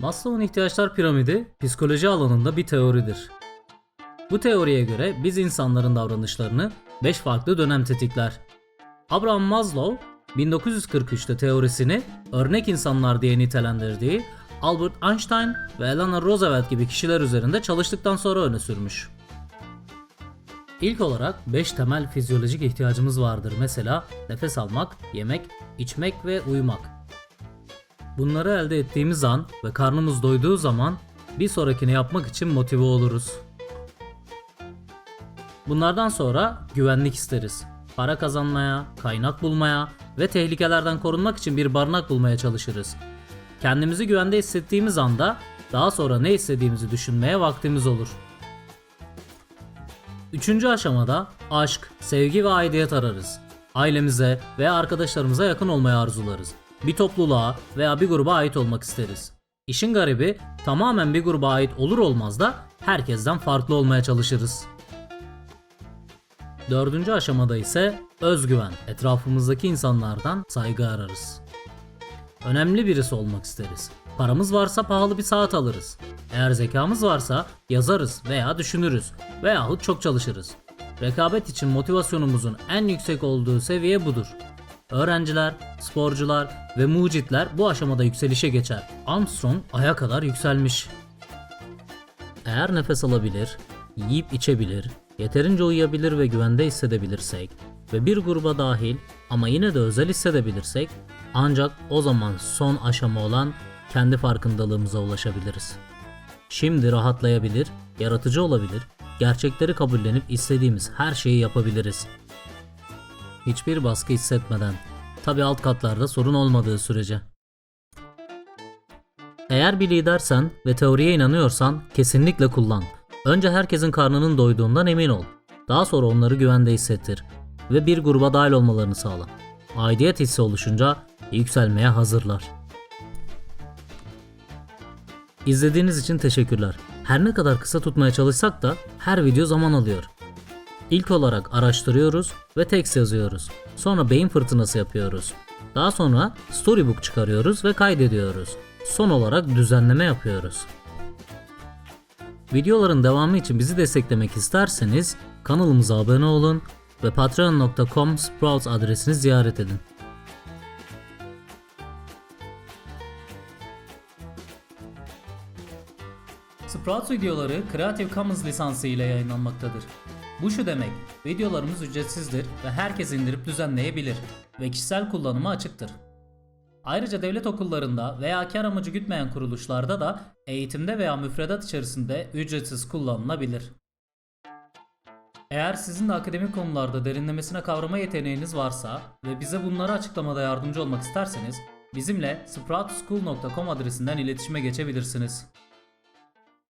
Maslow'un ihtiyaçlar piramidi psikoloji alanında bir teoridir. Bu teoriye göre biz insanların davranışlarını 5 farklı dönem tetikler. Abraham Maslow 1943'te teorisini örnek insanlar diye nitelendirdiği Albert Einstein ve Eleanor Roosevelt gibi kişiler üzerinde çalıştıktan sonra öne sürmüş. İlk olarak 5 temel fizyolojik ihtiyacımız vardır. Mesela nefes almak, yemek, içmek ve uyumak. Bunları elde ettiğimiz an ve karnımız doyduğu zaman bir sonrakini yapmak için motive oluruz. Bunlardan sonra güvenlik isteriz. Para kazanmaya, kaynak bulmaya ve tehlikelerden korunmak için bir barınak bulmaya çalışırız. Kendimizi güvende hissettiğimiz anda daha sonra ne istediğimizi düşünmeye vaktimiz olur. Üçüncü aşamada aşk, sevgi ve aidiyet ararız. Ailemize veya arkadaşlarımıza yakın olmayı arzularız. Bir topluluğa veya bir gruba ait olmak isteriz. İşin garibi tamamen bir gruba ait olur olmaz da herkesten farklı olmaya çalışırız. Dördüncü aşamada ise özgüven. Etrafımızdaki insanlardan saygı ararız. Önemli birisi olmak isteriz. Paramız varsa pahalı bir saat alırız. Eğer zekamız varsa yazarız veya düşünürüz veyahut çok çalışırız. Rekabet için motivasyonumuzun en yüksek olduğu seviye budur. Öğrenciler, sporcular ve mucitler bu aşamada yükselişe geçer. Armstrong aya kadar yükselmiş. Eğer nefes alabilir, yiyip içebilir, yeterince uyuyabilir ve güvende hissedebilirsek ve bir gruba dahil ama yine de özel hissedebilirsek ancak o zaman son aşama olan kendi farkındalığımıza ulaşabiliriz. Şimdi rahatlayabilir, yaratıcı olabilir, gerçekleri kabullenip istediğimiz her şeyi yapabiliriz. Hiçbir baskı hissetmeden, tabi alt katlarda sorun olmadığı sürece. Eğer bir lidersen ve teoriye inanıyorsan kesinlikle kullan. Önce herkesin karnının doyduğundan emin ol. Daha sonra onları güvende hissettir ve bir gruba dahil olmalarını sağla. Aidiyet hissi oluşunca yükselmeye hazırlar. İzlediğiniz için teşekkürler. Her ne kadar kısa tutmaya çalışsak da her video zaman alıyor. İlk olarak araştırıyoruz ve tekst yazıyoruz. Sonra beyin fırtınası yapıyoruz. Daha sonra storybook çıkarıyoruz ve kaydediyoruz. Son olarak düzenleme yapıyoruz. Videoların devamı için bizi desteklemek isterseniz kanalımıza abone olun ve patreon.com sprouts adresini ziyaret edin. Sprouts videoları Creative Commons lisansı ile yayınlanmaktadır. Bu şu demek, videolarımız ücretsizdir ve herkes indirip düzenleyebilir ve kişisel kullanıma açıktır. Ayrıca devlet okullarında veya kar amacı gütmeyen kuruluşlarda da eğitimde veya müfredat içerisinde ücretsiz kullanılabilir. Eğer sizin de akademik konularda derinlemesine kavrama yeteneğiniz varsa ve bize bunları açıklamada yardımcı olmak isterseniz bizimle sproutschool.com adresinden iletişime geçebilirsiniz.